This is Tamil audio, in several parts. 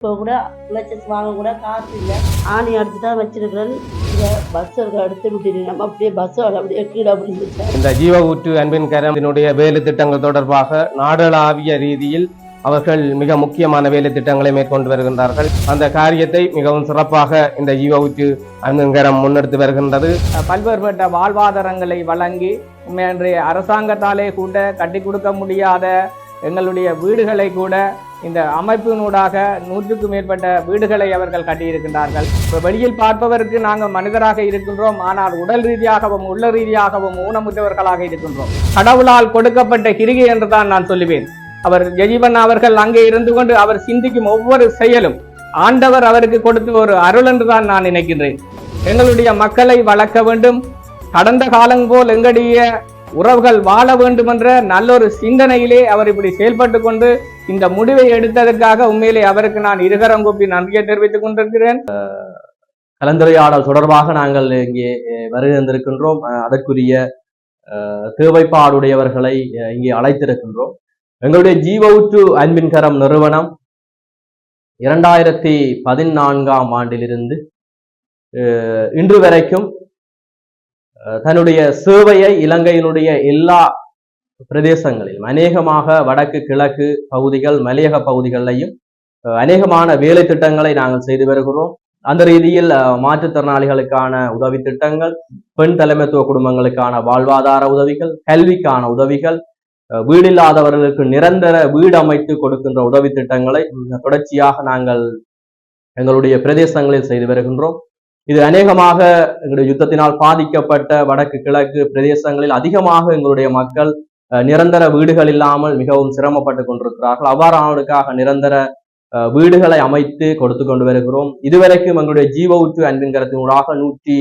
இப்போ கூட லட்சஸ் வாங்க கூட காசு இல்லை. ஆணி அடிச்சு தான் வச்சிருக்கிறேன் இந்த பஸ் எடுத்து விட்டுட்டு நம்ம அப்படியே பஸ் அப்படியே கீழே விழுந்துச்சு இந்த ஜீவ ஊற்று அன்பின் கரத்தினுடைய வேலை திட்டங்கள் தொடர்பாக நாடளாவிய ரீதியில் அவர்கள் மிக முக்கியமான வேலை திட்டங்களை மேற்கொண்டு வருகின்றார்கள். அந்த காரியத்தை மிகவும் சிறப்பாக இந்த ஜீவ ஊற்று அன்பின் கரம் முன்னெடுத்து வருகின்றது. பல்வேறுபட்ட வாழ்வாதாரங்களை வழங்கி இன்றைய அரசாங்கத்தாலே கூட கட்டி கொடுக்க முடியாத எங்களுடைய வீடுகளை கூட இந்த அமைப்பினூடாக நூற்றுக்கும் மேற்பட்ட வீடுகளை அவர்கள் கட்டியிருக்கின்றார்கள். இப்போ வெளியில் பார்ப்பவருக்கு நாங்கள் மனிதராக இருக்கின்றோம் ஆனால் உடல் ரீதியாகவும் உள்ள ரீதியாகவும் ஊனமுற்றவர்களாக இருக்கின்றோம். கடவுளால் கொடுக்கப்பட்ட கிரிகை என்று தான் நான் சொல்லுவேன். அவர் ஜெஜீவன் அவர்கள் அங்கே இருந்து கொண்டு அவர் சிந்திக்கும் ஒவ்வொரு செயலும் ஆண்டவர் அவருக்கு கொடுத்த ஒரு அருள் என்று தான் நான் நினைக்கின்றேன். எங்களுடைய மக்களை வளர்க்க வேண்டும். கடந்த காலம் போல் எங்களுடைய உறவுகள் வாழ வேண்டும் என்ற நல்லொரு சிந்தனையிலே அவர் இப்படி செயல்பட்டு கொண்டு இந்த முடிவை எடுத்ததற்காக உண்மையிலே அவருக்கு நான் இருகரம் கூப்பி நன்றியை தெரிவித்துக் கொண்டிருக்கிறேன். கலந்துரையாடல் தொடர்பாக நாங்கள் இங்கே அஹ், வருகை தந்திருக்கின்றோம். அதற்குரிய அஹ், தேவைப்பாடுடையவர்களை இங்கே அழைத்திருக்கின்றோம். எங்களுடைய ஜீவவுற்று அன்பின் கரம் நிறுவனம் இரண்டாயிரத்தி பதினான்காம் ஆண்டிலிருந்து அஹ், இன்று வரைக்கும் தன்னுடைய சேவையை இலங்கையினுடைய எல்லா பிரதேசங்களிலும் அநேகமாக வடக்கு கிழக்கு பகுதிகள் மலையக பகுதிகளிலையும் அநேகமான வேலை திட்டங்களை நாங்கள் செய்து வருகிறோம். அந்த ரீதியில் மாற்றுத்திறனாளிகளுக்கான உதவி திட்டங்கள் பெண் தலைமைத்துவ குடும்பங்களுக்கான வாழ்வாதார உதவிகள் கல்விக்கான உதவிகள் அஹ், வீடில்லாதவர்களுக்கு நிரந்தர வீடு அமைத்து கொடுக்கின்ற உதவி திட்டங்களை தொடர்ச்சியாக நாங்கள் எங்களுடைய பிரதேசங்களில் செய்து வருகின்றோம். இது அநேகமாக எங்களுடைய யுத்தத்தினால் பாதிக்கப்பட்ட வடக்கு கிழக்கு பிரதேசங்களில் அதிகமாக எங்களுடைய மக்கள் அஹ், நிரந்தர வீடுகள் இல்லாமல் மிகவும் சிரமப்பட்டு கொண்டிருக்கிறார்கள். அவ்வாறானவர்களுக்காக நிரந்தர வீடுகளை அமைத்து கொடுத்து கொண்டு வருகிறோம். இதுவரைக்கும் எங்களுடைய ஜீவ ஊற்று அன்பின்கிறத்தினூடாக நூற்றி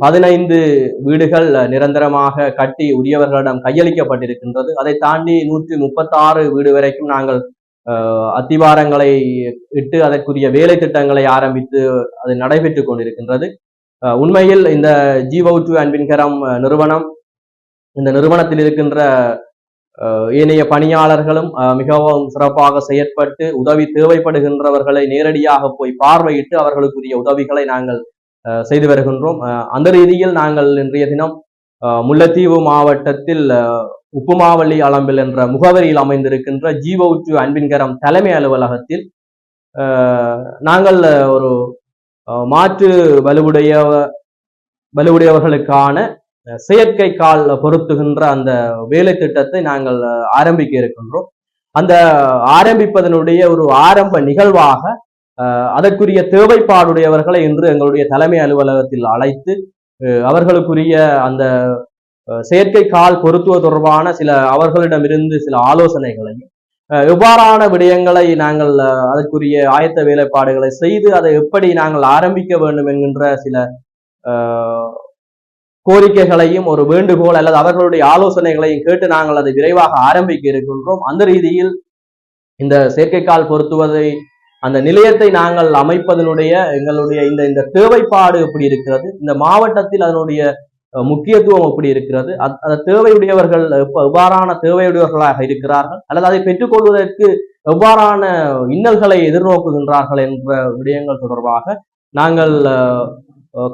பதினைந்து வீடுகள் நிரந்தரமாக கட்டி உரியவர்களிடம் கையளிக்கப்பட்டிருக்கின்றது. அதை தாண்டி நூற்றி முப்பத்தாறு வீடு வரைக்கும் நாங்கள் அத்திவாரங்களை இட்டு அதற்குரிய வேலை திட்டங்களை ஆரம்பித்து அது நடைபெற்றுக் கொண்டிருக்கின்றது. அஹ், உண்மையில் இந்த ஜீவ டூ அன்பின்கரம் அஹ், நிறுவனம் இந்த நிறுவனத்தில் இருக்கின்ற அஹ், ஏனைய பணியாளர்களும் அஹ், மிகவும் சிறப்பாக செயற்பட்டு உதவி தேவைப்படுகின்றவர்களை நேரடியாக போய் பார்வையிட்டு அவர்களுக்குரிய உதவிகளை நாங்கள் அஹ், செய்து வருகின்றோம். அந்த ரீதியில் நாங்கள் இன்றைய தினம் முல்லைத்தீவு மாவட்டத்தில் உப்புமாவள்ளி அளம்பில் என்ற முகவரியில் அமைந்திருக்கின்ற ஜீவ உற்று அன்பின்கரம் தலைமை அலுவலகத்தில் நாங்கள் ஒரு மாற்று வலுவுடைய வலுவுடையவர்களுக்கான செயற்கை கால் பொருத்துகின்ற அந்த வேலை திட்டத்தை நாங்கள் ஆரம்பிக்க இருக்கின்றோம். அந்த ஆரம்பிப்பதனுடைய ஒரு ஆரம்ப நிகழ்வாக அதற்குரிய தேவைப்பாடுடையவர்களை இன்று எங்களுடைய தலைமை அலுவலகத்தில் அழைத்து அவர்களுக்குரிய அந்த செயற்கை கால் பொருத்துவது தொடர்பான சில அவர்களிடமிருந்து சில ஆலோசனைகளையும் அஹ், எவ்வாறான விடயங்களை நாங்கள் அதற்குரிய ஆயத்த வேலைப்பாடுகளை செய்து அதை எப்படி நாங்கள் ஆரம்பிக்க வேண்டும் என்கின்ற சில கோரிக்கைகளையும் ஒரு வேண்டுகோள் அல்லது அவர்களுடைய ஆலோசனைகளையும் கேட்டு நாங்கள் அதை விரைவாக ஆரம்பிக்க இருக்கின்றோம். அந்த ரீதியில் இந்த செயற்கைக்கால் பொருத்துவதை அந்த நிலையத்தை நாங்கள் அமைப்பதனுடைய எங்களுடைய இந்த இந்த தேவைப்பாடு எப்படி இருக்கிறது? இந்த மாவட்டத்தில் அதனுடைய முக்கியத்துவம் எப்படி இருக்கிறது? அந்த தேவையுடையவர்கள் எவ்வாறான தேவையுடையவர்களாக இருக்கிறார்கள்? அல்லது அதை பெற்றுக்கொள்வதற்கு எவ்வாறான இன்னல்களை எதிர்நோக்குகின்றார்கள் என்ற விடயங்கள் தொடர்பாக நாங்கள்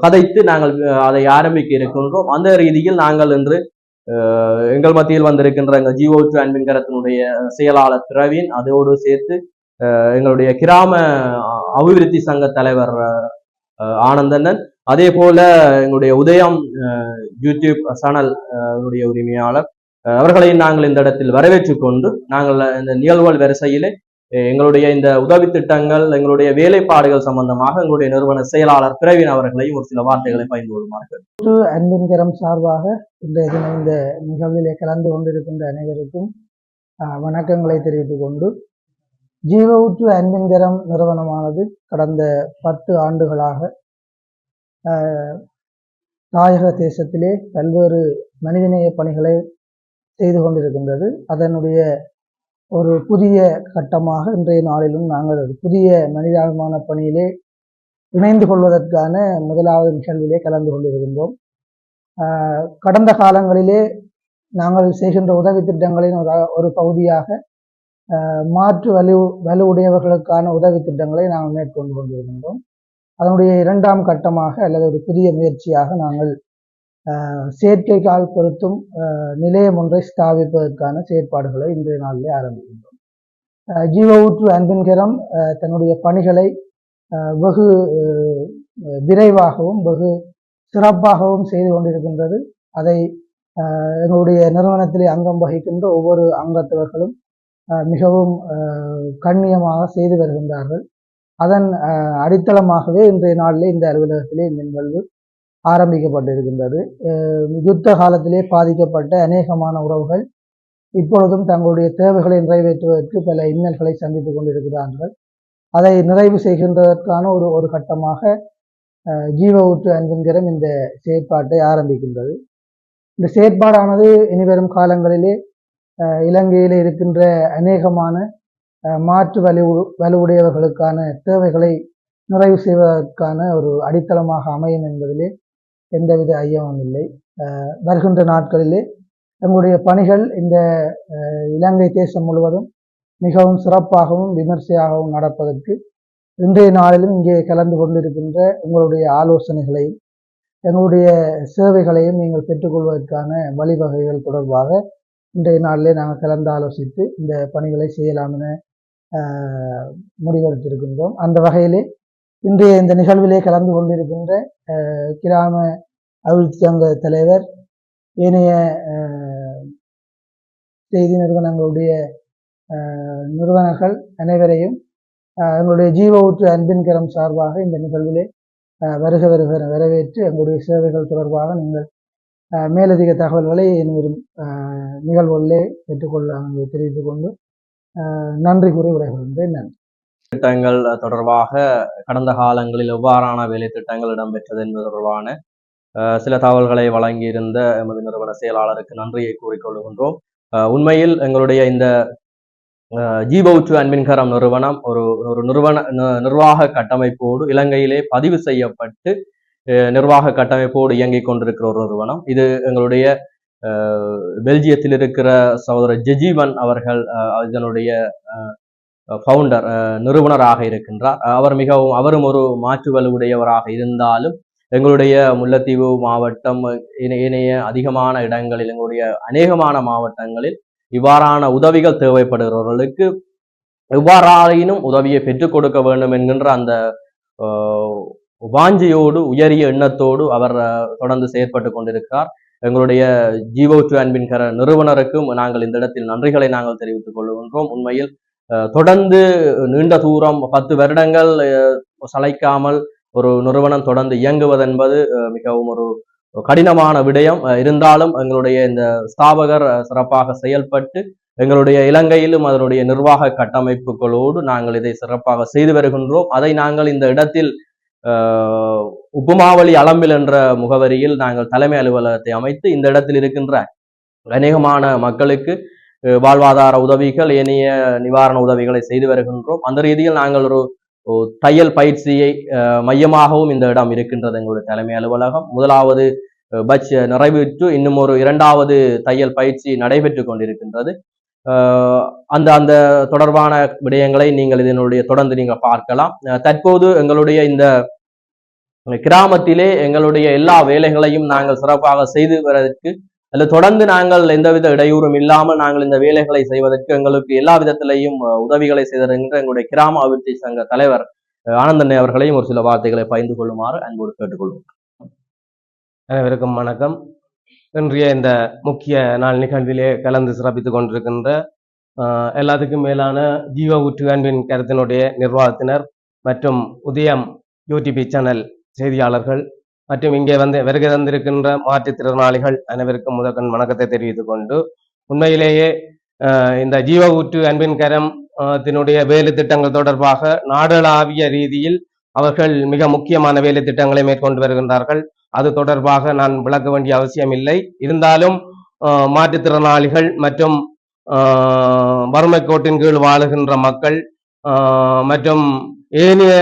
கதைத்து நாங்கள் அதை ஆரம்பிக்க இருக்கின்றோம். அந்த ரீதியில் நாங்கள் இன்று எங்கள் மத்தியில் வந்திருக்கின்ற எங்கள் ஜிஓ அன்பின்கரத்தினுடைய செயலாளர் பிரவீன் அதோடு சேர்த்து எங்களுடைய கிராம அபிவிருத்தி சங்க தலைவர் ஆனந்தனன் அதே போல எங்களுடைய உதயம் யூடியூப் சேனல் உடைய உரிமையாளர் அவர்களை அவர்களையும் நாங்கள் இந்த இடத்தில் வரவேற்று கொண்டு நாங்கள் இந்த நிகழ்வுகள் வரிசையிலே எங்களுடைய இந்த உதவி திட்டங்கள் எங்களுடைய வேலைப்பாடுகள் சம்பந்தமாக எங்களுடைய நிறுவன செயலாளர் பிரவீன் அவர்களையும் ஒரு சில வார்த்தைகளை பகிர்ந்து கொள்ளுமாறு. அன்பின்கரம் சார்பாக இந்த தினம் இந்த நிகழ்விலே கலந்து கொண்டிருக்கின்ற அனைவருக்கும் வணக்கங்களை தெரிவித்துக் கொண்டு ஜீவ ஊற்று அன்பின்கரம் நிறுவனமானது கடந்த பத்து ஆண்டுகளாக நாயக தேசத்திலே பல்வேறு மனிதநேய பணிகளை செய்து கொண்டிருக்கின்றது. அதனுடைய ஒரு புதிய கட்டமாக இன்றைய நாளிலும் நாங்கள் ஒரு புதிய மனிதாபிமான பணியிலே இணைந்து கொள்வதற்கான முதலாவது நிகழ்விலே கலந்து கொண்டிருக்கின்றோம். கடந்த காலங்களிலே நாங்கள் செய்கின்ற உதவி திட்டங்களின் ஒரு ஒரு பகுதியாக மாற்று வலு வலுவுடையவர்களுக்கான உதவி திட்டங்களை நாங்கள் மேற்கொண்டு கொண்டிருக்கின்றோம். அதனுடைய இரண்டாம் கட்டமாக அல்லது ஒரு புதிய முயற்சியாக நாங்கள் செயற்கைக்கால் பொருத்தும் நிலையம் ஒன்றை ஸ்தாபிப்பதற்கான செயற்பாடுகளை இன்றைய நாளிலே ஆரம்பிக்கின்றோம். அஹ், ஜீவ ஊற்று அன்பின்கரம் தன்னுடைய பணிகளை வெகு விரைவாகவும் வெகு சிறப்பாகவும் செய்து கொண்டிருக்கின்றது. அதை எங்களுடைய நிறுவனத்திலே அங்கம் வகிக்கின்ற ஒவ்வொரு அங்கத்தவர்களும் மிகவும் கண்ணியமாக செய்து வருகின்றார்கள். அதன் அடித்தளமாகவே இன்றைய நாளிலே இந்த அலுவலகத்திலே இந்த நிகழ்வு ஆரம்பிக்கப்பட்டிருக்கின்றது. யுத்த காலத்திலே பாதிக்கப்பட்ட அநேகமான உறவுகள் இப்பொழுதும் தங்களுடைய தேவைகளை நிறைவேற்றுவதற்கு பல இன்னல்களை சந்தித்துக் கொண்டிருக்கிறார்கள். அதை நிறைவு செய்கின்றதற்கான ஒரு ஒரு கட்டமாக ஜீவ ஊற்று அன்புங்கிறம் இந்த செயற்பாட்டை ஆரம்பிக்கின்றது. இந்த செயற்பாடானது இனிவரும் காலங்களிலே இலங்கையில் இருக்கின்ற அநேகமான மாற்று வலு வலுவுடையவர்களுக்கான தேவைகளை நிறைவு செய்வதற்கான ஒரு அடித்தளமாக அமையும் என்பதிலே எந்தவித ஐயமும் இல்லை. வருகின்ற நாட்களிலே எங்களுடைய பணிகள் இந்த இலங்கை தேசம் முழுவதும் மிகவும் சிறப்பாகவும் விமர்சையாகவும் நடப்பதற்கு இன்றைய நாளிலும் இங்கே கலந்து கொண்டிருக்கின்ற உங்களுடைய ஆலோசனைகளையும் எங்களுடைய சேவைகளையும் நீங்கள் பெற்றுக்கொள்வதற்கான வழிவகைகள் தொடர்பாக இன்றைய நாளிலே நாங்கள் கலந்து ஆலோசித்து இந்த பணிகளை செய்யலாம் என முடிவெடுத்திருக்கின்றோம். அந்த வகையிலே இன்றைய இந்த நிகழ்விலே கலந்து கொண்டிருக்கின்ற கிராம அபிவிருத்தி சங்க தலைவர் ஏனைய செய்தி நிறுவனங்களுடைய நிறுவனங்கள் நிறுவனர்கள் அனைவரையும் எங்களுடைய ஜீவ ஊற்று அன்பின்கரம் சார்பாக இந்த நிகழ்விலே வருக வருக வரவேற்று எங்களுடைய சேவைகள் தொடர்பாக நீங்கள் மேலதிக தகவல்களை இன்னும் நிகழ்வுகளிலே பெற்றுக்கொள்ள தெரிவித்துக் கொண்டு நன்றி கூறி விடைபெறுகின்றேன் நன்றி. திட்டங்கள் தொடர்பாக கடந்த காலங்களில் எவ்வாறான வேலை திட்டங்கள் இடம்பெற்றது என்பது தொடர்பான சில தகவல்களை வழங்கியிருந்த எமது நிறுவன செயலாளருக்கு நன்றியை கூறிக்கொள்கின்றோம் உண்மையில் எங்களுடைய இந்த அஹ், அன்பின்கரம் நிறுவனம் ஒரு ஒரு நிறுவன நிர்வாக கட்டமைப்போடு இலங்கையிலே பதிவு செய்யப்பட்டு நிர்வாக கட்டமைப்போடு இயங்கிக் கொண்டிருக்கிற ஒரு நிறுவனம். இது எங்களுடைய பெல்ஜியத்தில் இருக்கிற சகோதரர் ஜெஜீவன் அவர்கள் அஹ், இதனுடைய ஃபவுண்டர் நிறுவனராக இருக்கின்றார். அவர் மிகவும் அவரும் ஒரு மாற்று வலுவுடையவராக இருந்தாலும் எங்களுடைய முல்லைத்தீவு மாவட்டம் இணைய அதிகமான இடங்களில் எங்களுடைய அநேகமான மாவட்டங்களில் இவ்வாறான உதவிகள் தேவைப்படுகிறவர்களுக்கு எவ்வாறாயினும் உதவியை பெற்றுக் கொடுக்க வேண்டும் என்கின்ற அந்த வாஞ்சியோடு உயரிய எண்ணத்தோடு அவர் தொடர்ந்து செயற்பட்டு கொண்டிருக்கிறார். எங்களுடைய ஜீவோற்று அன்பின் கர நிறுவனருக்கும் நாங்கள் இந்த இடத்தில் நன்றிகளை நாங்கள் தெரிவித்துக் கொள்கின்றோம். உண்மையில் தொடர்ந்து நீண்ட தூரம் பத்து வருடங்கள் சளைக்காமல் ஒரு நிறுவனம் தொடர்ந்து இயங்குவதென்பது மிகவும் ஒரு கடினமான விடயம். இருந்தாலும் எங்களுடைய இந்த ஸ்தாபகர் சிறப்பாக செயல்பட்டு எங்களுடைய இலங்கையிலும் அதனுடைய நிர்வாக கட்டமைப்புகளோடு நாங்கள் இதை சிறப்பாக செய்து வருகின்றோம். அதை நாங்கள் இந்த இடத்தில் உப்புமாவளி அளம்பில் என்ற முகவரியில் நாங்கள் தலைமை அலுவலகத்தை அமைத்து இந்த இடத்தில் இருக்கின்ற அநேகமான மக்களுக்கு வாழ்வாதார உதவிகள் ஏனைய நிவாரண உதவிகளை செய்து வருகின்றோம். அந்த ரீதியில் நாங்கள் ஒரு தையல் பயிற்சியை மையமாகவும் இந்த இடம் இருக்கின்றது எங்களுடைய தலைமை அலுவலகம். முதலாவது பட்ச பட்ஜ் நிறைவேற்று இன்னும் ஒரு இரண்டாவது தையல் பயிற்சி நடைபெற்று கொண்டிருக்கின்றது. அந்த அந்த தொடர்பான விடயங்களை நீங்கள் இதனுடைய தொடர்ந்து நீங்கள் பார்க்கலாம். தற்போது எங்களுடைய இந்த கிராமத்திலே எங்களுடைய எல்லா வேலைகளையும் நாங்கள் சிறப்பாக செய்து வருவதற்கு அல்ல தொடர்ந்து நாங்கள் எந்தவித இடையூறும் இல்லாமல் நாங்கள் இந்த வேலைகளை செய்வதற்கு எங்களுக்கு எல்லா விதத்திலையும் உதவிகளை செய்திருக்கின்ற எங்களுடைய கிராம அபிவிருத்தி சங்க தலைவர் ஆனந்தன் ஆனந்தண்ணை அவர்களையும் ஒரு சில வார்த்தைகளை பகிர்ந்து கொள்ளுமாறு அன்போடு கேட்டுக்கொள்வோம். அனைவருக்கும் வணக்கம். இன்றைய இந்த முக்கிய நாள் நிகழ்விலே கலந்து சிறப்பித்துக் கொண்டிருக்கின்ற எல்லாத்துக்கும் மேலான ஜீவ ஊற்று அன்பின் கருத்தினுடைய நிர்வாகத்தினர் மற்றும் உதயம் யூடிபி சேனல் செய்தியாளர்கள் மற்றும் இங்கே வந்து வருகை தந்திருக்கின்ற மாற்றுத்திறனாளிகள் அனைவருக்கும் முதற்கண் வணக்கத்தை தெரிவித்துக் கொண்டு உண்மையிலேயே இந்த ஜீவ ஊற்று அன்பின் கரம் ஆஹ், வேலை திட்டங்கள் தொடர்பாக நாடளாவிய ரீதியில் அவர்கள் மிக முக்கியமான வேலை திட்டங்களை மேற்கொண்டு வருகின்றார்கள். அது தொடர்பாக நான் விளக்க வேண்டிய அவசியம் இல்லை இருந்தாலும் மாற்றுத்திறனாளிகள் மற்றும் வறுமை கோட்டின் கீழ் வாழுகின்ற மக்கள் மற்றும் ஏனைய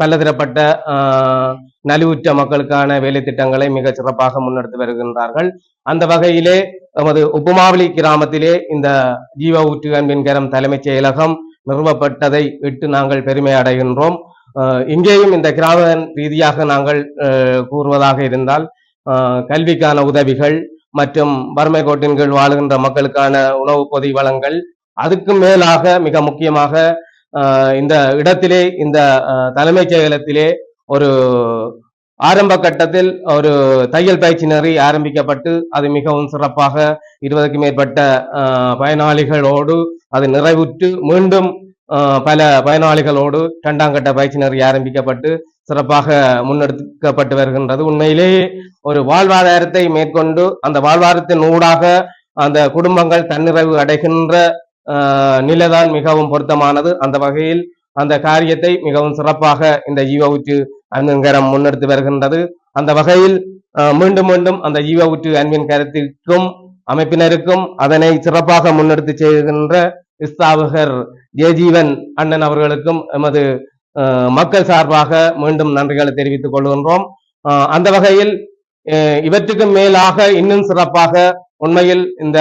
பலதரப்பட்ட நலிவுற்ற மக்களுக்கான வேலை திட்டங்களை மிக சிறப்பாக முன்னெடுத்து வருகின்றார்கள். அந்த வகையிலே நமது உப்புமாவளி கிராமத்திலே இந்த ஜீவ ஊற்று அன்பின் கரம் தலைமைச் செயலகம் நிறுவப்பட்டதை இட்டு நாங்கள் பெருமை அடைகின்றோம். இங்கேயும் இந்த கிராம ரீதியாக நாங்கள் கூறுவதாக இருந்தால் கல்விக்கான உதவிகள் மற்றும் வறுமை கோட்டின் கீழ் வாழுகின்ற மக்களுக்கான உணவு பொதி வளங்கள் அதுக்கு மேலாக மிக முக்கியமாக இந்த இடத்திலே இந்த தலைமைச் செயலகத்திலே ஒரு ஆரம்ப கட்டத்தில் ஒரு தையல் பயிற்சி நெறி ஆரம்பிக்கப்பட்டு அது மிகவும் சிறப்பாக இருபதுக்கும் மேற்பட்ட பயனாளிகளோடு அது நிறைவுற்று மீண்டும் பல பயனாளிகளோடு இரண்டாம் கட்ட பயிற்சி நெறி ஆரம்பிக்கப்பட்டு சிறப்பாக முன்னெடுக்கப்பட்டு வருகின்றது. உண்மையிலேயே ஒரு வாழ்வாதாரத்தை மேற்கொண்டு அந்த வாழ்வாதாரத்தின் ஊடாக அந்த குடும்பங்கள் தன்னிறைவு அடைகின்ற நிலைதான் மிகவும் பொருத்தமானது. அந்த வகையில் அந்த காரியத்தை மிகவும் சிறப்பாக இந்த ஜீவ ஊற்று அன்பின் கரம் முன்னெடுத்து வருகின்றது. அந்த வகையில் மீண்டும் மீண்டும் அந்த ஜீவ ஊற்று அன்பின் கரத்திற்கும் அமைப்பினருக்கும் அதனை சிறப்பாக முன்னெடுத்து செய்கின்ற இஸ்தாவகர் ஜெயஜீவன் அண்ணன் அவர்களுக்கும் எமது மக்கள் சார்பாக மீண்டும் நன்றிகளை தெரிவித்துக் கொள்கின்றோம். அந்த வகையில் அஹ், இவற்றுக்கும் மேலாக இன்னும் சிறப்பாக உண்மையில் இந்த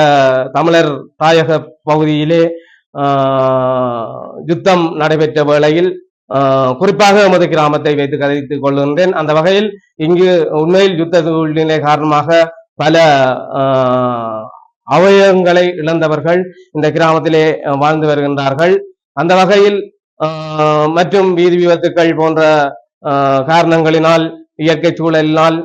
தமிழர் தாயக பகுதியிலே யுத்தம் நடைபெற்ற வேளையில் குறிப்பாக எமது கிராமத்தை வைத்து கதைத்துக் கொள்கின்றேன். அந்த வகையில் இங்கு உண்மையில் யுத்த சூழ்நிலை காரணமாக பல அவயவங்களை இழந்தவர்கள் இந்த கிராமத்திலே வாழ்ந்து வருகின்றார்கள். அந்த வகையில் மற்றும் வீதி விபத்துக்கள் போன்ற காரணங்களினால் இயற்கை சூழலினால்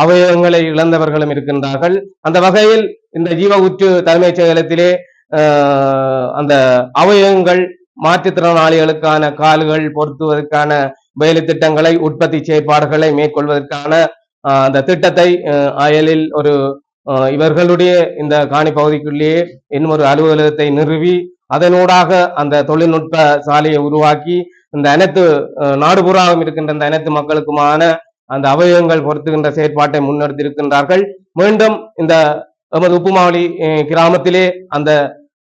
அவயவங்களை இழந்தவர்களும் இருக்கின்றார்கள். அந்த வகையில் இந்த ஜீவ உற்று தலைமைச் செயலகத்திலே ஆஹ், அந்த அவயவங்கள் மாற்றுத்திறனாளிகளுக்கான கால்கள் பொருத்துவதற்கான வேலை திட்டங்களை உற்பத்தி செயற்பாடுகளை மேற்கொள்வதற்கான ஆஹ், அந்த திட்டத்தை அயலில் ஒரு இவர்களுடைய இந்த காணி பகுதிக்குள்ளேயே இன்னும் ஒரு அலுவலகத்தை நிறுவி அதனூடாக அந்த தொழில்நுட்ப சாலையை உருவாக்கி இந்த அனைத்து நாடுபுறாவும் இருக்கின்ற இந்த அனைத்து மக்களுக்குமான அந்த அவயவங்கள் பொருத்துகின்ற செயற்பாட்டை முன்னெடுத்திருக்கின்றார்கள். மீண்டும் இந்த எமது உப்புமாவளி கிராமத்திலே அந்த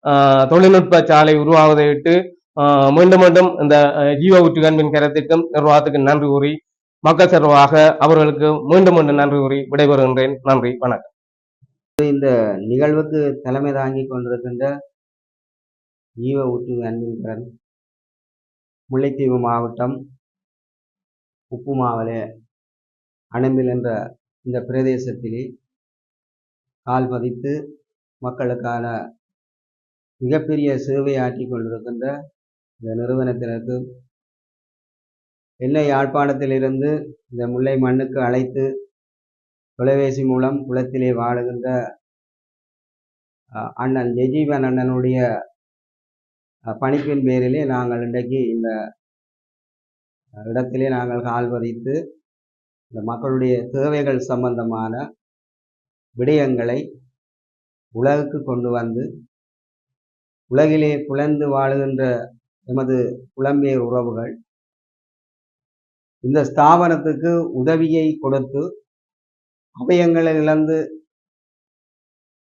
ஆஹ், தொழில்நுட்ப சாலை உருவாவதை விட்டு ஆஹ், மீண்டும் மீண்டும் இந்த ஜீவ ஊற்று கரத்திற்கும் நிர்வாகத்துக்கு நன்றி கூறி மக்கள் சர்வாக அவர்களுக்கு மீண்டும் மீண்டும் நன்றி கூறி விடைபெறுகின்றேன். நன்றி வணக்கம். நிகழ்வுக்கு தலைமை தாங்கி கொண்டிருக்கின்ற ஜீவ ஊற்று அன்பின் முல்லைத்தீவு மாவட்டம் உப்புமாவலே அனம்பில் என்ற இந்த பிரதேசத்திலே கால் பதித்து மக்களுக்கான மிகப்பெரிய சேவை ஆற்றி கொண்டிருக்கின்ற இந்த நிறுவனத்தினருக்கு என்னை யாழ்ப்பாணத்திலிருந்து இந்த முல்லை மண்ணுக்கு அழைத்து தொலைபேசி மூலம் குளத்திலே வாழுகின்ற அண்ணன் ஜெஜீவன் அண்ணனுடைய பணிப்பின் பேரிலே நாங்கள் இன்றைக்கு இந்த இடத்திலே நாங்கள் கால் பதித்து இந்த மக்களுடைய தேவைகள் சம்பந்தமான விடயங்களை உலகுக்கு கொண்டு வந்து உலகிலே புலந்து வாழுகின்ற எமது புலம்பெயர் உறவுகள் இந்த ஸ்தாபனத்துக்கு உதவியை கொடுத்து அபயங்களை இழந்து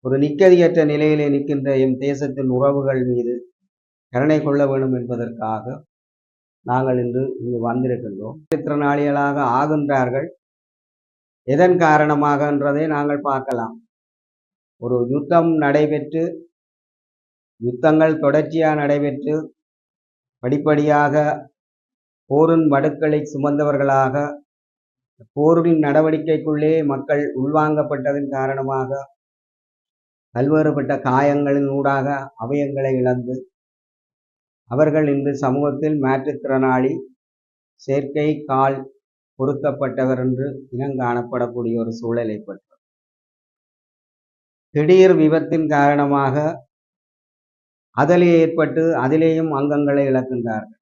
ஒரு நிக்கதியற்ற நிலையிலே நிற்கின்ற எம் தேசத்தின் உறவுகள் மீது கருணை கொள்ள வேண்டும் என்பதற்காக நாங்கள் இன்று இங்கு வந்திருக்கின்றோம். திறனாளிகளாக ஆகின்றார்கள். எதன் காரணமாக என்றதை நாங்கள் பார்க்கலாம். ஒரு யுத்தம் நடைபெற்று யுத்தங்கள் தொடர்ச்சியாக நடைபெற்று படிப்படியாக போரின் மடுக்களை சுமந்தவர்களாக போரின் நடவடிக்கைக்குள்ளே மக்கள் உள்வாங்கப்பட்டதன் காரணமாக பல்வேறுபட்ட காயங்களின் ஊடாக அவயங்களை இழந்து அவர்கள் இன்று சமூகத்தில் மாற்றுத்திறனாளி செயற்கை கால் பொருத்தப்பட்டவர் என்று இனங்காணப்படக்கூடிய ஒரு சூழல் ஏற்பட்டது திடீர் விபத்தின் காரணமாக அதிலே ஏற்பட்டு அதிலேயும் அங்கங்களை இழக்கின்றார்கள்.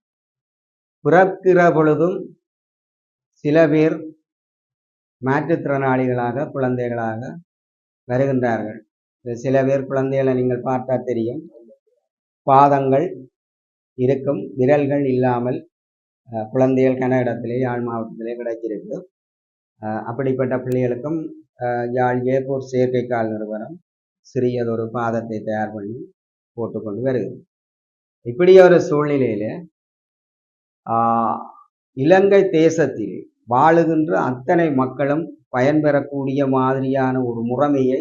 பிறக்கிற பொழுதும் சில பேர் மாற்றுத்திறனாளிகளாக குழந்தைகளாக வருகின்றார்கள். சில பேர் குழந்தைகளை நீங்கள் பார்த்தா தெரியும். பாதங்கள் இருக்கும். விரல்கள் இல்லாமல் குழந்தைகள் கன இடத்திலே யாழ் மாவட்டத்திலே கிடைச்சிருக்கு அப்படிப்பட்ட பிள்ளைகளுக்கும் யாழ் ஏப்பூர் செயற்கைக்கால் நிறுவனம் சிறியதொரு பாதத்தை தயார் பண்ணி போட்டுக்கொண்டு வருகிறது. இப்படி ஒரு சூழ்நிலையில ஆஹ், இலங்கை தேசத்தில் வாழுகின்ற அத்தனை மக்களும் பயன்பெறக்கூடிய மாதிரியான ஒரு முறைமையை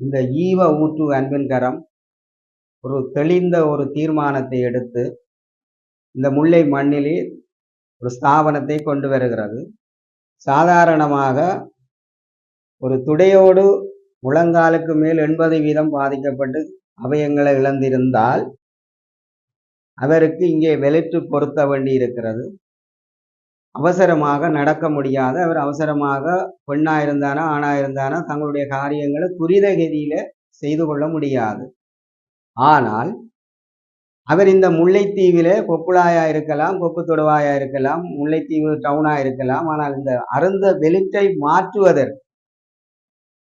இந்த ஈவ ஊற்று அன்பின் கரம் ஒரு தெளிந்த ஒரு தீர்மானத்தை எடுத்து இந்த முல்லை மண்ணிலே ஒரு ஸ்தாபனத்தை கொண்டு வருகிறது. சாதாரணமாக ஒரு துடையோடு முழங்காலுக்கு மேல் எண்பது வீதம் பாதிக்கப்பட்டு அவயங்களை இழந்திருந்தால் அவருக்கு இங்கே வெளிற்று பொருத்த வேண்டி இருக்கிறது. அவசரமாக நடக்க முடியாத. அவர் அவசரமாக பெண்ணாக இருந்தானா ஆணாக இருந்தானா தங்களுடைய காரியங்களை துரித கதியில் செய்து கொள்ள முடியாது. ஆனால் அவர் இந்த முல்லைத்தீவிலே கொப்புளாயா இருக்கலாம் கொப்பு தொடுவாயா இருக்கலாம் முல்லைத்தீவு டவுனா இருக்கலாம் ஆனால் இந்த அருந்த வெளிட்டை மாற்றுவதற்கு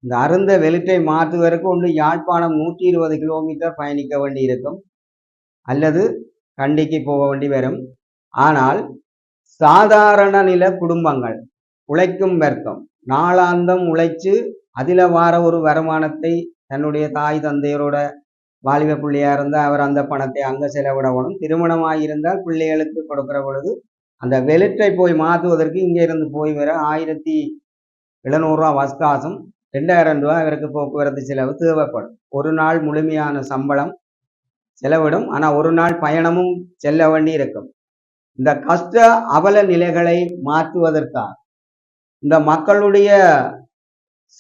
இந்த அருந்த வெளிற்றை மாற்றுவதற்கு ஒன்று யாழ்ப்பாணம் நூற்றி இருபது கிலோமீட்டர் பயணிக்க வேண்டி இருக்கும் அல்லது கண்டிக்கு போக வேண்டி வரும். ஆனால் சாதாரண நில குடும்பங்கள் உழைக்கும் வர்க்கம் நாளாந்தம் உழைச்சு அதில் வார ஒரு வருமானத்தை தன்னுடைய தாய் தந்தையரோட வாலிப பிள்ளையா இருந்தால் அவர் அந்த பணத்தை அங்கே செலவிடணும் திருமணமாக இருந்தால் பிள்ளைகளுக்கு கொடுக்கிற பொழுது அந்த வெளிற்றை போய் மாற்றுவதற்கு இங்கே இருந்து போய் வர ஆயிரத்தி எழுநூறுரூவா வஸ்காசம் ரெண்டாயிரம் ரூபாய் இவருக்கு போக்குவரத்து செலவு தேவைப்படும். ஒரு நாள் முழுமையான சம்பளம் செலவிடும் ஆனால் ஒரு நாள் பயணமும் செல்ல வேண்டி இருக்கும். இந்த கஷ்ட அவல நிலைகளை மாற்றுவதற்காக இந்த மக்களுடைய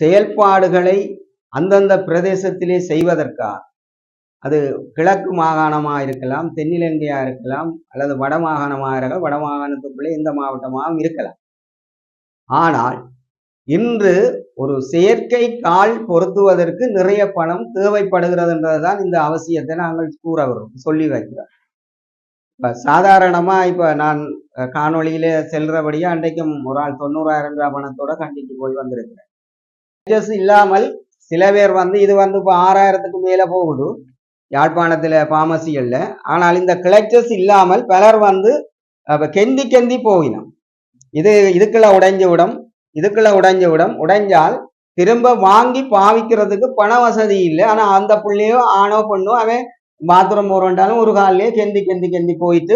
செயல்பாடுகளை அந்தந்த பிரதேசத்திலே செய்வதற்காக அது கிழக்கு மாகாணமாக இருக்கலாம் தென்னிலங்கையாக இருக்கலாம் அல்லது வட மாகாணமாக இருக்கலாம் வட மாகாணத்துக்குள்ளே எந்த மாவட்டமாகவும் இருக்கலாம். ஆனால் இன்று ஒரு செயற்கை கால் பொருத்துவதற்கு நிறைய பணம் தேவைப்படுகிறதுன்றதுதான் இந்த அவசியத்தை நாங்கள் கூற வரும் சொல்லி வைக்கிறோம். இப்போ சாதாரணமா இப்ப நான் அஹ், காணொளியில அன்றைக்கும் ஒரு ஆள் தொண்ணூறாயிரம் ரூபாய் பணத்தோட கண்டிக்கு போய் வந்திருக்கிறேன். இல்லாமல் சில பேர் வந்து இது வந்து இப்போ ஆறாயிரத்துக்கு மேல போகுது. யாழ்ப்பாணத்துல ஃபார்மசிகளில் ஆனால் இந்த கிளச்சஸ் இல்லாமல் பலர் வந்து கெந்தி கெந்தி போகினோம். இது இதுக்குள்ள உடைஞ்ச விடம் இதுக்குள்ள உடைஞ்ச விடம் உடைஞ்சால் திரும்ப வாங்கி பாவிக்கிறதுக்கு பண வசதி இல்லை. ஆனா அந்த பிள்ளையோ ஆணோ பொண்ணோ அவன் பாத்ரூம் போறோண்டாலும் ஒரு காலிலேயே கெந்தி கெந்தி கெந்தி போயிட்டு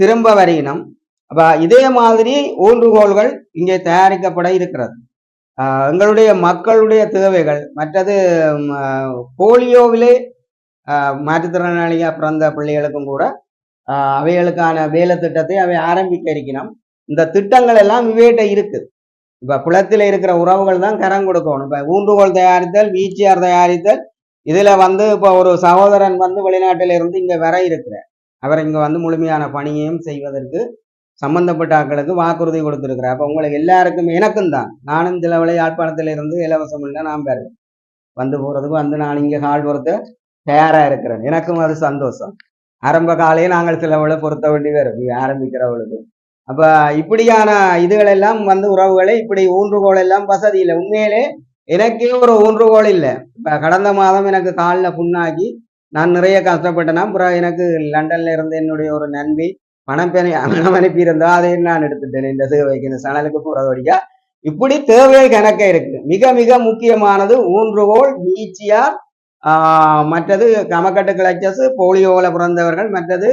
திரும்ப வரையினம் அப்ப இதே மாதிரி ஊன்றுகோல்கள் இங்கே தயாரிக்கப்பட இருக்கிறது. ஆஹ் எங்களுடைய மக்களுடைய தேவைகள் மற்றது போலியோவிலே ஆஹ் பிறந்த பிள்ளைகளுக்கும் கூட ஆஹ் அவைகளுக்கான வேலை திட்டத்தை அவை ஆரம்பிக்க இருக்கணும் இந்த திட்டங்கள் எல்லாம் இவைகிட்ட இருக்குது இப்ப குளத்தில் இருக்கிற உறவுகள் தான் கரம் கொடுக்கணும். இப்ப ஊன்றுகோல் தயாரித்தல் வீச்சியார் தயாரித்தல் இதுல வந்து இப்போ ஒரு சகோதரன் வந்து வெளிநாட்டில இருந்து இங்க வர இருக்கிறார். அவர் இங்க வந்து முழுமையான பணியையும் செய்வதற்கு சம்பந்தப்பட்ட ஆட்களுக்கு வாக்குறுதி கொடுத்திருக்கிறார். அப்போ உங்களுக்கு எல்லாருக்கும் எனக்கும் தான். நானும் சில விலை இருந்து இலவசம் இல்லை நான் பேரு வந்து போறதுக்கு வந்து நான் இங்க கால் பொறுத்த தயாரா இருக்கிறேன். எனக்கும் அது சந்தோஷம். ஆரம்ப காலையே நாங்கள் சிலவளை பொருத்த வேண்டி வரும். ஆரம்பிக்கிறவளுக்கு அப்ப இப்படியான இதுகளெல்லாம் வந்து உறவுகளை இப்படி ஊன்றுகோல் எல்லாம் வசதி இல்லை. உண்மையிலே எனக்கே ஒரு ஊன்றுகோல் இல்லை. இப்ப கடந்த மாதம் எனக்கு காலில் புண்ணாகி நான் நிறைய கஷ்டப்பட்டேன்னா அப்புறம் எனக்கு லண்டன்ல இருந்து என்னுடைய ஒரு நண்பி பணம் பணம் அனுப்பி இருந்தா அதையும் நான் எடுத்துட்டேன். இந்த சேவைக்கு இந்த சனலுக்கு போறது வழியா. இப்படி தேவை கணக்க இருக்கு. மிக மிக முக்கியமானது ஊன்றுகோல் நீச்சியார் மற்றது கமக்கட்டு கிளச்சஸ் போலியோவில் பிறந்தவர்கள் மற்றது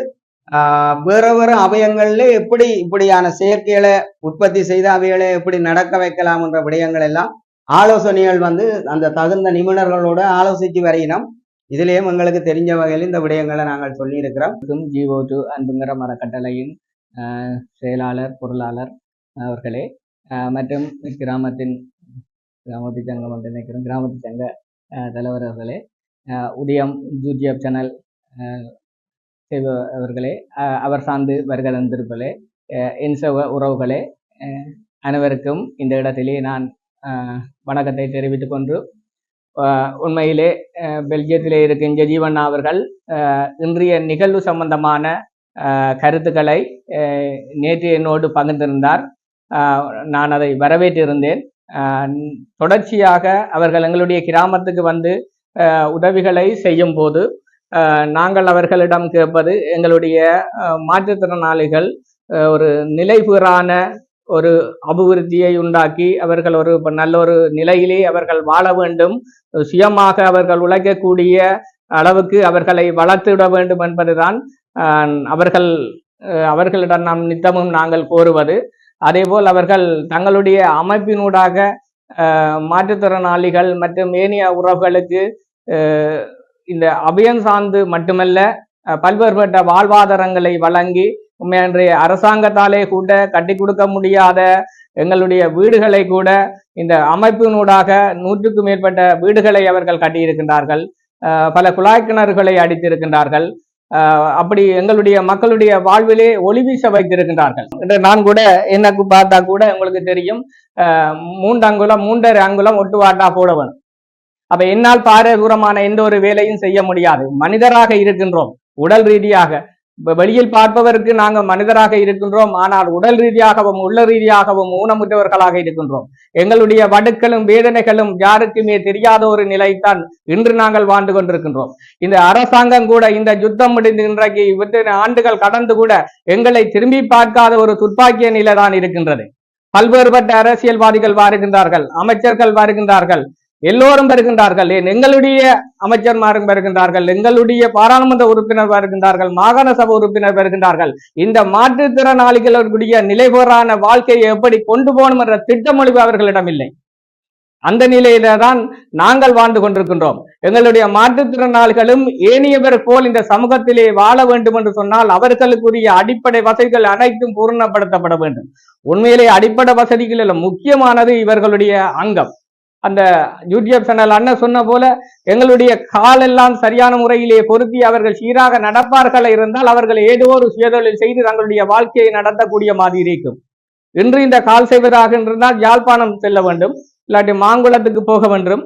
ஆஹ் வேற வேற அவயங்கள்ல எப்படி இப்படியான செயற்கைகளை உற்பத்தி செய்து அவைகளை எப்படி நடக்க வைக்கலாம் என்ற விடயங்கள் எல்லாம் ஆலோசனைகள் வந்து அந்த தகுந்த நிபுணர்களோட ஆலோசித்து வரையினோம் இதுலயும் எங்களுக்கு தெரிஞ்ச வகையில் இந்த விடயங்களை நாங்கள் சொல்லியிருக்கிறோம். ஜிஓ டூ டு அன்புங்கிற மரக்கட்டளையின் செயலாளர் பொருளாளர் அவர்களே. மற்றும் கிராமத்தின் கிராமத்து சங்கம் என்று நினைக்கிறோம். கிராமத்து சங்க தலைவர் அவர்களே. உதயம் யூடியூப் சேனல் செய்பவர்களே அவர்களே அவர் சார்ந்து வருகை தந்திருப்பர்களே என் சக உறவுகளே அனைவருக்கும் இந்த இடத்திலே நான் வணக்கத்தை தெரிவித்துக் கொண்டு உண்மையிலே பெல்ஜியத்திலே இருக்கின்ற ஜீவண்ணா அவர்கள் இன்றைய நிகழ்வு சம்பந்தமான கருத்துக்களை நேற்று என்னோடு பகிர்ந்திருந்தார். நான் அதை வரவேற்றிருந்தேன். தொடர்ச்சியாக அவர்கள் எங்களுடைய கிராமத்துக்கு வந்து உதவிகளை செய்யும் போது நாங்கள் அவர்களிடம் கேட்பது எங்களுடைய மாற்றுத்திறனாளிகள் ஒரு நிலைபெறான ஒரு அபிவிருத்தியை உண்டாக்கி அவர்கள் ஒரு நல்ல ஒரு நிலையிலே அவர்கள் வாழ வேண்டும். சுயமாக அவர்கள் உழைக்கக்கூடிய அளவுக்கு அவர்களை வளர்த்துவிட வேண்டும் என்பதுதான் அவர்கள் அவர்களிடம் நாம் நித்தமும் நாங்கள் கோருவது. அதேபோல் அவர்கள் தங்களுடைய அமைப்பினூடாக மாற்றுத்திறனாளிகள் மற்றும் ஏனைய உறவுகளுக்கு இந்த அபயம் சார்ந்து மட்டுமல்ல பல்வேறுபட்ட வாழ்வாதாரங்களை வழங்கி இன்றைய அரசாங்கத்தாலே கூட கட்டி கொடுக்க முடியாத எங்களுடைய வீடுகளை கூட இந்த அமைப்பினூடாக நூற்றுக்கும் மேற்பட்ட வீடுகளை அவர்கள் கட்டியிருக்கின்றார்கள். பல குழாய் கிணறுகளை அடித்திருக்கின்றார்கள். அப்படி எங்களுடைய மக்களுடைய வாழ்விலே ஒளி வீச வைத்திருக்கின்றார்கள். என்று நான் கூட எனக்கு பார்த்தா கூட உங்களுக்கு தெரியும். அஹ், மூன்று அங்குலம் மூன்றரை அங்குலம் ஒட்டுவாட்டா போட வேணும் அப்ப என்னால் பார தூரமான எந்த ஒரு வேலையும் செய்ய முடியாது. மனிதராக இருக்கின்றோம். உடல் ரீதியாக. வெளியில் பார்ப்பவருக்கு நாங்கள் மனிதராக இருக்கின்றோம் ஆனால் உடல் ரீதியாகவும் உள்ள ரீதியாகவும் ஊனமுற்றவர்களாக இருக்கின்றோம். எங்களுடைய வடுக்களும் வேதனைகளும் யாருக்குமே தெரியாத ஒரு நிலைத்தான் இன்று நாங்கள் வாழ்ந்து கொண்டிருக்கின்றோம். இந்த அரசாங்கம் கூட இந்த யுத்தம் முடிந்து இன்றைக்கு இத்தனை ஆண்டுகள் கடந்து கூட எங்களை திரும்பி பார்க்காத ஒரு துப்பாக்கிய நிலை தான் இருக்கின்றது. பல்வேறுபட்ட அரசியல்வாதிகள் வருகின்றார்கள் அமைச்சர்கள் வருகின்றார்கள். எல்லோரும் வருகின்றார்கள். எங்களுடைய அமைச்சர்மாரும் வருகின்றார்கள். எங்களுடைய பாராளுமன்ற உறுப்பினர் வருகின்றார்கள். மாகாண சபை உறுப்பினர் வருகின்றார்கள். இந்த மாற்றுத்திறனாளிகளுடைய நிலைபெறான வாழ்க்கையை எப்படி கொண்டு போகணும் என்ற திட்டமொழிவு அவர்களிடம் இல்லை. அந்த நிலையில தான் நாங்கள் வாழ்ந்து கொண்டிருக்கின்றோம். எங்களுடைய மாற்றுத்திறனாளிகளும் ஏனையவர் போல் இந்த சமூகத்திலே வாழ வேண்டும் என்று சொன்னால் அவர்களுக்குரிய அடிப்படை வசதிகள் அனைத்தும் பூர்ணப்படுத்தப்பட வேண்டும். உண்மையிலே அடிப்படை வசதிகளில் முக்கியமானது இவர்களுடைய அங்கம். அந்த யூடியூப் சேனல் அண்ணன் சொன்ன போல எங்களுடைய காலெல்லாம் சரியான முறையிலே பொருத்தி அவர்கள் சீராக நடப்பார்கள் இருந்தால் அவர்கள் ஏதோ ஒரு சுயதொழில் செய்து தங்களுடைய வாழ்க்கையை நடத்தக்கூடிய மாதிரி இருக்கும். இன்று இந்த கால் செய்வதாக இருந்தால் யாழ்ப்பாணம் செல்ல வேண்டும். இல்லாட்டி மாங்குளத்துக்கு போக வேண்டும்.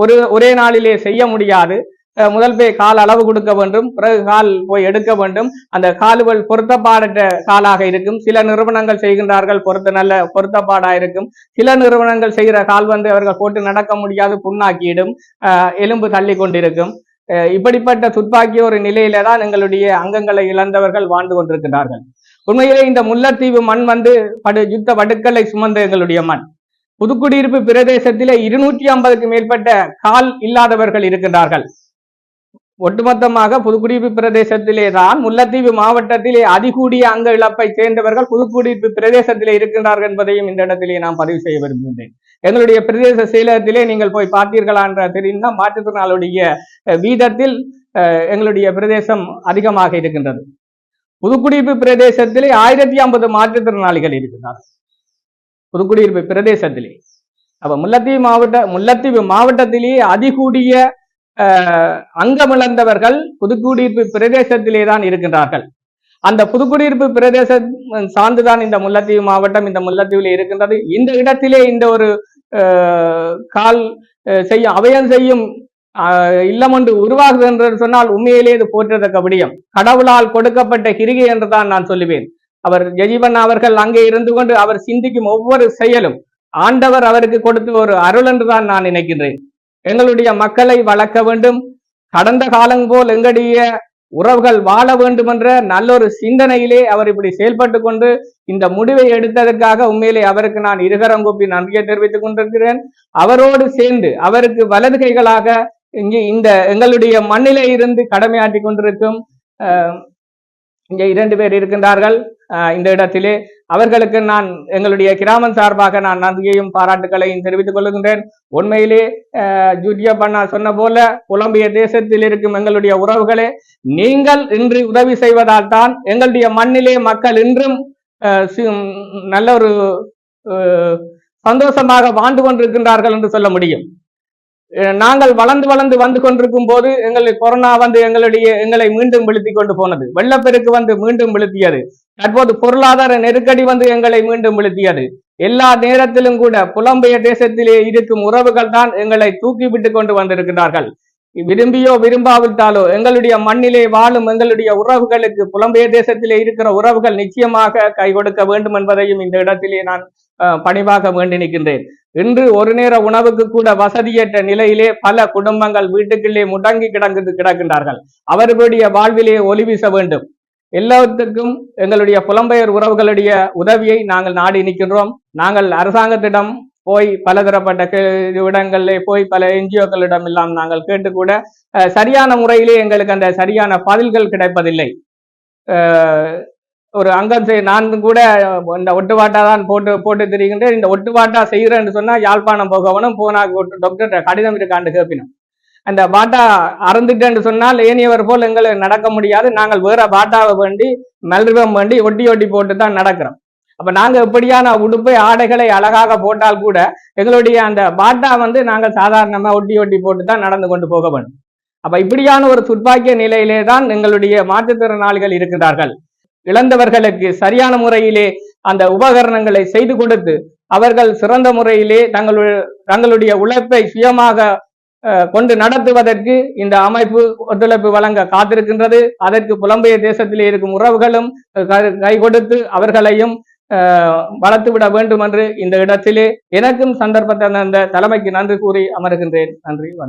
ஒரு ஒரே நாளிலே செய்ய முடியாது. முதல் போய் கால் அளவு கொடுக்க வேண்டும். பிறகு கால் போய் எடுக்க வேண்டும். அந்த கால்கள் பொருத்தப்பாடற்ற காலாக இருக்கும். சில நிறுவனங்கள் செய்கின்றார்கள் பொருத்த நல்ல பொருத்தப்பாடா இருக்கும். சில நிறுவனங்கள் செய்கிற கால் வந்து அவர்கள் போட்டு நடக்க முடியாது புண்ணாக்கிடும் ஆஹ் எலும்பு தள்ளி கொண்டிருக்கும். அஹ் இப்படிப்பட்ட துப்பாக்கிய ஒரு நிலையில தான் எங்களுடைய அங்கங்களை இழந்தவர்கள் வாழ்ந்து கொண்டிருக்கிறார்கள். உண்மையிலே இந்த முல்லைத்தீவு மண் வந்து படு யுத்த வடுக்களை சுமந்த எங்களுடைய மண். புதுக்குடியிருப்பு பிரதேசத்திலே இருநூற்றி ஐம்பதுக்கு மேற்பட்ட கால் இல்லாதவர்கள் இருக்கின்றார்கள். ஒட்டுமொத்தமாக புதுக்குடியிருப்பு பிரதேசத்திலே தான் முல்லைத்தீவு மாவட்டத்திலே அதிகூடிய அங்க இழப்பை சேர்ந்தவர்கள் புதுக்குடியிருப்பு பிரதேசத்திலே இருக்கின்றார்கள் என்பதையும் இந்த இடத்திலே நான் பதிவு செய்ய விரும்புகின்றேன். எங்களுடைய பிரதேச செயலகத்திலே நீங்கள் போய் பார்த்தீர்களா என்ற தெரிந்தால் மாற்றுத்திறனாளுடைய அஹ், வீதத்தில் அஹ், எங்களுடைய பிரதேசம் அதிகமாக இருக்கின்றது. புதுக்குடியிருப்பு பிரதேசத்திலே ஆயிரத்தி ஐம்பது மாற்றுத்திறனாளிகள் இருக்கின்றார்கள். புதுக்குடியிருப்பு பிரதேசத்திலே. அப்ப முல்லத்தீவு மாவட்ட முல்லத்தீவு மாவட்டத்திலேயே அதிகூடிய அங்கமிழந்தவர்கள் புதுக்குடியிருப்பு பிரதேசத்திலே தான் இருக்கின்றார்கள். அந்த புதுக்குடியிருப்பு பிரதேசம் சார்ந்துதான் இந்த முல்லத்தீவு மாவட்டம் இந்த முல்லத்தீவில் இருக்கின்றது. இந்த இடத்திலே இந்த ஒரு அஹ், கால் செய்யும் அபயம் செய்யும் அஹ், இல்லம் ஒன்று உருவாகுது என்று சொன்னால் உண்மையிலே இது போற்றத்தக்க விடயம். கடவுளால் கொடுக்கப்பட்ட கிரிகை என்றுதான் நான் சொல்லுவேன். அவர் ஜெஜீவன் அவர்கள் அங்கே இருந்து கொண்டு அவர் சிந்திக்கும் ஒவ்வொரு செயலும் ஆண்டவர் அவருக்கு கொடுத்த ஒரு அருள் என்றுதான் நான் நினைக்கின்றேன். எங்களுடைய மக்களை வளர்க்க வேண்டும். கடந்த காலம் போல் எங்களுடைய உறவுகள் வாழ வேண்டும் என்ற நல்லொரு சிந்தனையிலே அவர் இப்படி செயல்பட்டு கொண்டு இந்த முடிவை எடுத்ததற்காக உண்மையிலே அவருக்கு நான் இருகரம் கூப்பி நன்றியை தெரிவித்துக் கொண்டிருக்கிறேன். அவரோடு சேர்ந்து அவருக்கு வலது கைகளாக இங்கே இந்த எங்களுடைய மண்ணிலே இருந்து கடமையாற்றி கொண்டிருக்கும் இங்கே இரண்டு பேர் இருக்கின்றார்கள். இந்த இடத்திலே அவர்களுக்கு நான் எங்களுடைய கிராமம் சார்பாக நான் நன்றியையும் பாராட்டுகளையும் தெரிவித்துக் கொள்கின்றேன். உண்மையிலே அஹ், பண்ணா சொன்ன போல புலம்பிய தேசத்தில் இருக்கும் எங்களுடைய உறவுகளே நீங்கள் இன்று உதவி செய்வதால் தான் எங்களுடைய மண்ணிலே மக்கள் இன்றும் நல்ல ஒரு சந்தோஷமாக வாழ்ந்து கொண்டிருக்கின்றார்கள் என்று சொல்ல முடியும். நாங்கள் வளர்ந்து வளர்ந்து வந்து கொண்டிருக்கும் போது எங்களுக்கு கொரோனா வந்து எங்களுடைய எங்களை மீண்டும் விழுத்தி கொண்டு போனது. வெள்ளப்பெருக்கு வந்து மீண்டும் விழுத்தியது. தற்போது பொருளாதார நெருக்கடி வந்து எங்களை மீண்டும் விழுத்தியது. எல்லா நேரத்திலும் கூட புலம்பெயர் தேசத்திலே இருக்கும் உறவுகள் தான் எங்களை தூக்கி விட்டு கொண்டு வந்திருக்கிறார்கள். விரும்பியோ விரும்பாவிட்டாலோ எங்களுடைய மண்ணிலே வாழும் எங்களுடைய உறவுகளுக்கு புலம்பெயர் தேசத்திலே இருக்கிற உறவுகள் நிச்சயமாக கை கொடுக்க வேண்டும் என்பதையும் இந்த இடத்திலே நான் பணிவாக வேண்டி நிற்கின்றேன். இன்று ஒரு நேர உணவுக்கு கூட வசதியற்ற நிலையிலே பல குடும்பங்கள் வீட்டுக்குள்ளே முடங்கி கிடந்து கிடக்கின்றார்கள். அவர்களுடைய வாழ்விலே ஒளி வீச வேண்டும். எல்லாத்துக்கும் எங்களுடைய புலம்பெயர் உறவுகளுடைய உதவியை நாங்கள் நாடி நிற்கின்றோம். நாங்கள் அரசாங்கத்திடம் போய் பலதரப்பட்ட இடங்களில் இடங்களிலே போய் பல என்ஜிஓக்களிடம் எல்லாம் நாங்கள் கேட்டு கூட சரியான முறையிலே எங்களுக்கு அந்த சரியான பதில்கள் கிடைப்பதில்லை. ஒரு அங்கம் செய் நான் கூட இந்த ஒட்டுவாட்டா தான் போட்டு போட்டு தெரிகின்றேன். இந்த ஒட்டுவாட்டா செய்கிறேன்னு சொன்னா யாழ்ப்பாணம் போகவனும் போனா டாக்டர் கடிதம் இருக்காண்டு கேப்பினோம். அந்த பாட்டா அறந்துட்டேன்னு சொன்னால் ஏனியவர் போல் எங்களுக்கு நடக்க முடியாது. நாங்கள் வேற பாட்டாவை வேண்டி மல்ரிபம் வேண்டி ஒட்டி ஒட்டி போட்டு தான் நடக்கிறோம். அப்ப நாங்க எப்படியான உடுப்பை ஆடைகளை அழகாக போட்டால் கூட எங்களுடைய அந்த பாட்டா வந்து நாங்கள் சாதாரணமா ஒட்டி ஒட்டி போட்டு தான் நடந்து கொண்டு போக வேண்டும். அப்ப இப்படியான ஒரு துர்பாக்கிய நிலையிலே தான் எங்களுடைய மாற்றுத்திறனாளிகள் இருக்கிறார்கள் இழந்தவர்களுக்கு சரியான முறையிலே அந்த உபகரணங்களை செய்து கொடுத்து அவர்கள் சிறந்த முறையிலே தங்களுடைய தங்களுடைய உழைப்பை சுயமாக கொண்டு நடத்துவதற்கு இந்த அமைப்பு ஒத்துழைப்பு வழங்க காத்திருக்கின்றது. அதற்கு புலம்பெயர் தேசத்திலே இருக்கும் உறவுகளும் கை- கொடுத்து அவர்களையும் வளர்த்துவிட வேண்டும் என்று இந்த இடத்திலே எனக்கும் சந்தர்ப்பத்தை தந்த தலைமைக்கு நன்றி கூறி அமர்கின்றேன். நன்றி வணக்கம்.